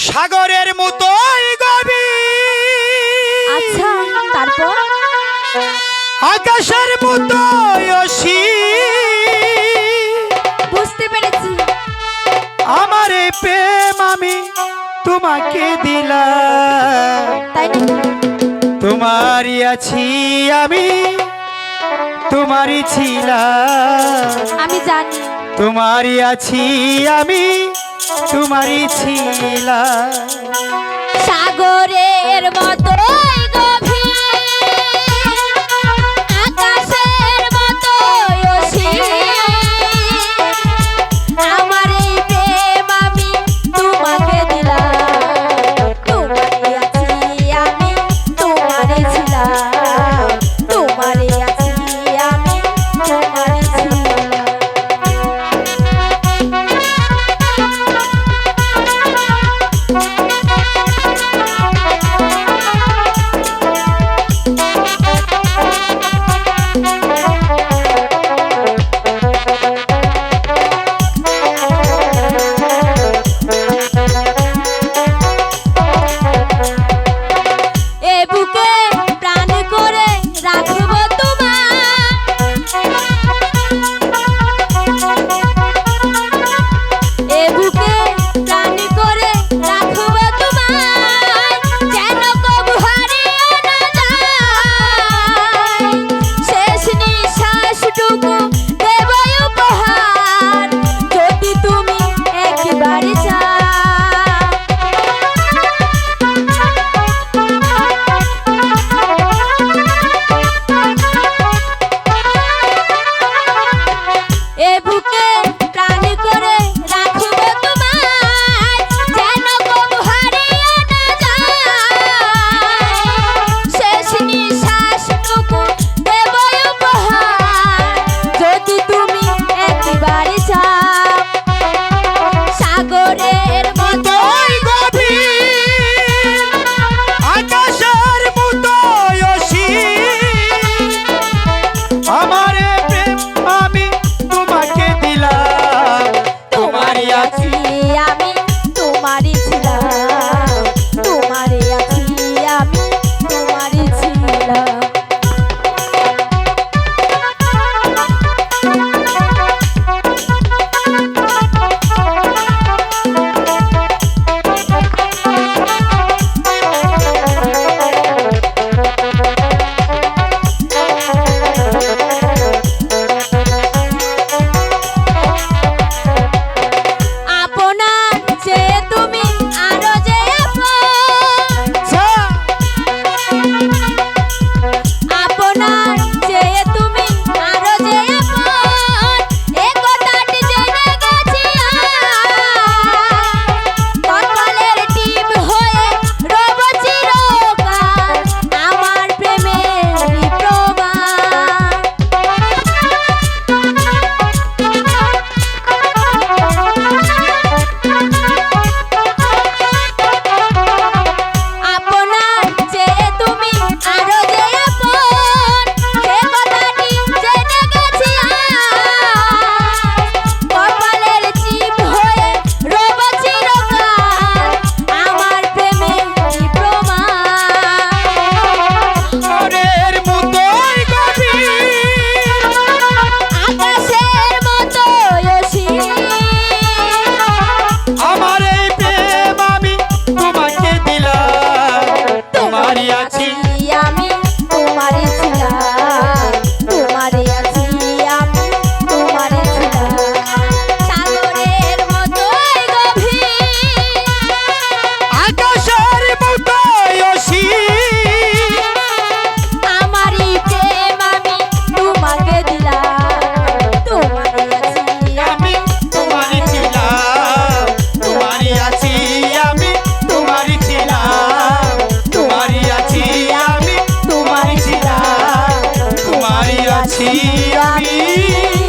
সাগরের মতোই আচ্ছা, তারপর? আকাশের মতো বুঝতে পেরেছি। আমার প্রেম আমি তোমাকে দিলাম। তোমারই আছি আমি তোমারই ছিলাম। আমি জানি। তোমারই আছি আমি তোমারই ছিলা। সাগরের মতো to এর মতো আছি আমি।